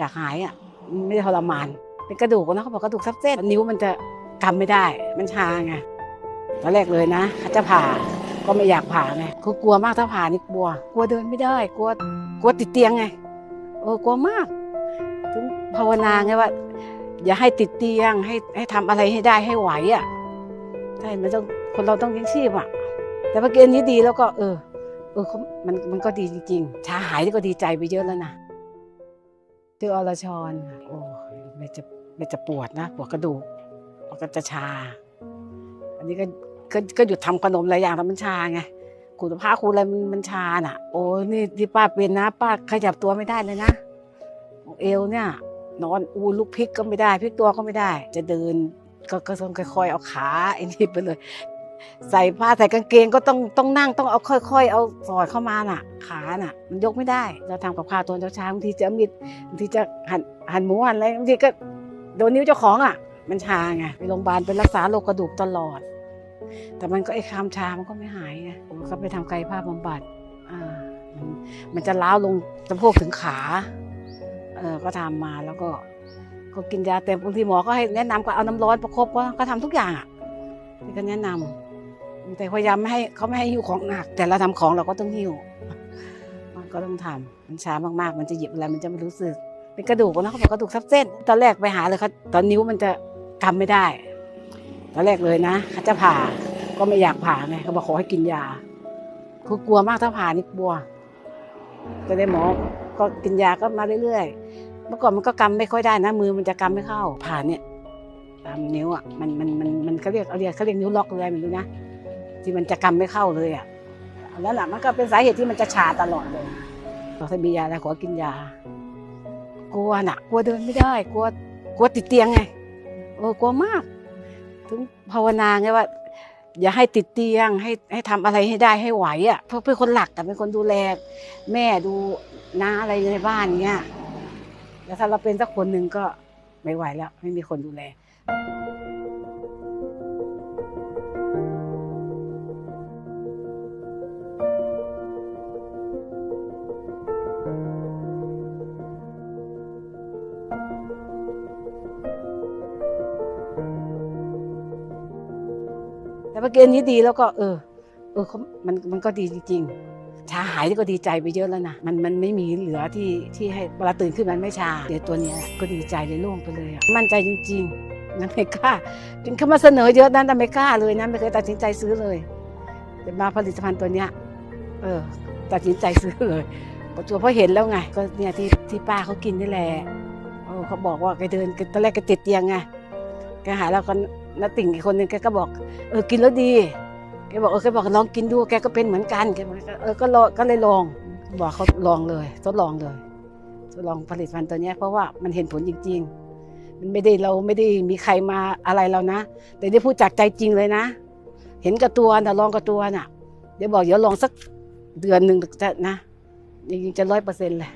อยากหายอะไม่ได้ทรมานเป็นกระดูกนะเขาบอกกระดูกทับเส้นนิ้วมันจะกำไม่ได้ มันชาไงตอนแรกเลยนะเขาจะผ่าก็ไม่อยากผ่าไงคือกลัวมากถ้าผ่านี่กลัว กลัวเดินไม่ได้ กลัวกลัวติดเตียงไงเออกลัวมากถึงภาวนาไงว่า อย่าให้ติดเตียงให้ให้ทำอะไรให้ได้ให้ไหวอะใช่มันต้องคนเราต้องยังชีพอะ แต่เมื่อกี้นี้ดีแล้วก็ เออ เออมันมันก็ดีจริงๆชาหายนี่ก็ดีใจไปเยอะแล้วนะ ชื่ออรชรค่ะโอ้ยไม่จะไม่จะปวดนะปวดกระดูกแล้วก็จะชา อันนี้ก็ก็ก็หยุดทำขนมหลายอย่างแล้วมันชาไงขูดผ้าขูดอะไรมันมันชาน่ะ โอ้นี่ที่ป้าเป็นนะ ป้าขยับตัวไม่ได้เลยนะเอวเนี่ย นอนอูลุกพลิกก็ไม่ได้พลิกตัวก็ไม่ได้ จะเดินก็ก็ต้องค่อยๆเอาขาไอ้นี่ไปเลย ใส่ผ้าใส่กางเกงก็ต้องต้องนั่งต้องเอาค่อย ๆ เอาสอดเข้ามาน่ะ ขาน่ะ มันยกไม่ได้ เราทำกับข้าวตอนเช้าบางทีจะมีบางทีจะหั่นหั่นหมูหั่นอะไรบางทีก็โดนนิ้วเจ้าของอะ มันชาไงไปโรงพยาบาลไปรักษาโรคกระดูกตลอด แต่มันก็ไอ้คามชามันก็ไม่หายไงก็ไปทำกายภาพบำบัดอ่ามันจะล้าวลงสะโพกถึงขาเออก็ทำมาแล้วก็ก็กินยาแต่บางทีหมอก็ให้แนะนำก็เอาน้ำร้อนประคบก็ก็ทำทุกอย่างอะนี่ก็แนะนำ แต่พยายามไม่ให้เขาไม่ให้หิ้วของหนัก แต่เราทำของเราก็ต้องหิ้ว มันก็ต้องทำมันช้ามากๆ มันจะหยิบอะไรมันจะไม่รู้สึก เป็นกระดูกนะเขาบอกกระดูกทับเส้น ตอนแรกไปหาเลยเขาตอนนิ้วมันจะกำไม่ได้ ตอนแรกเลยนะเขาจะผ่าก็ไม่อยากผ่าไงเขาบอกขอให้กินยาคือกลัวมากถ้าผ่านี่กลัวก็ได้หมอก็กินยาก็มาเรื่อยๆเมื่อก่อนมันก็กำไม่ค่อยได้นะ มือมันจะกำไม่เข้าผ่าเนี่ยตามนิ้วอะมันมันมันมันเขาเรียกเขาเรียกเขาเรียกนิ้วล็อกเลยไม่รู้นะ ที่มันจะกำไม่เข้าเลยอะอันนั้นแหละมันก็เป็นสาเหตุที่มันจะชาตลอดเลยพอถ้ามียาแล้วขอกินยา กลัวน่ะกลัวเดินไม่ได้ กลัวกลัวติดเตียงไงเออกลัวมาก ถึงภาวนาไงว่า อย่าให้ติดเตียงให้ให้ทำอะไรให้ได้ให้ไหวอะเพราะเป็นคนหลักแต่เป็นคนดูแล แม่ดูน้าอะไรในบ้านเงี้ยแล้วถ้าเราเป็นสักคนหนึ่งก็ไม่ไหวแล้ว ไม่มีคนดูแล แต่เกี้อันนี้ดีแล้วก็เออ เออเขามันมันก็ดีจริงๆชาหายนี่ก็ดีใจไปเยอะแล้วนะมันมันไม่มีเหลือที่ที่ให้เวลาตื่นขึ้นมันไม่ชาเดี๋ยวตัวเนี้ยก็ดีใจเลยโล่งไปเลยอะมั่นใจจริงๆนะไม่กล้าจนเขามาเสนอเยอะนะแต่ไม่กล้าเลยนะไม่เคยตัดสินใจซื้อเลยแต่มาผลิตภัณฑ์ตัวเนี้ยเออ ตัดสินใจซื้อเลยประจวบเพราะเห็นแล้วไง ก็เนี่ยที่ที่ป้าเขากินนี่แหละเขาบอกว่าแกเดินตอนแรกแกติดเตียงไงแกหายแล้วก็ น้าติ่งอีกคนหนึ่งแกก็บอกเออกินแล้วดีแกบอกเออแกบอกลองกินดูแกก็เป็นเหมือนกันแกบอกเออก็ลองก็เลยลองบอกเขาลองเลยทดลองเลยทดลองผลิตภัณฑ์ตัวนี้เพราะว่ามันเห็นผลจริง ๆ มันไม่ได้เราไม่ได้มีใครมาอะไรเรานะ แต่ได้พูดจากใจจริงเลยนะ เห็นกับตัวนะลองกับตัวน่ะ เดี๋ยวบอกเดี๋ยวลองสักเดือนหนึ่งจะนะจริงๆจะร้อยเปอร์เซ็นต์เลย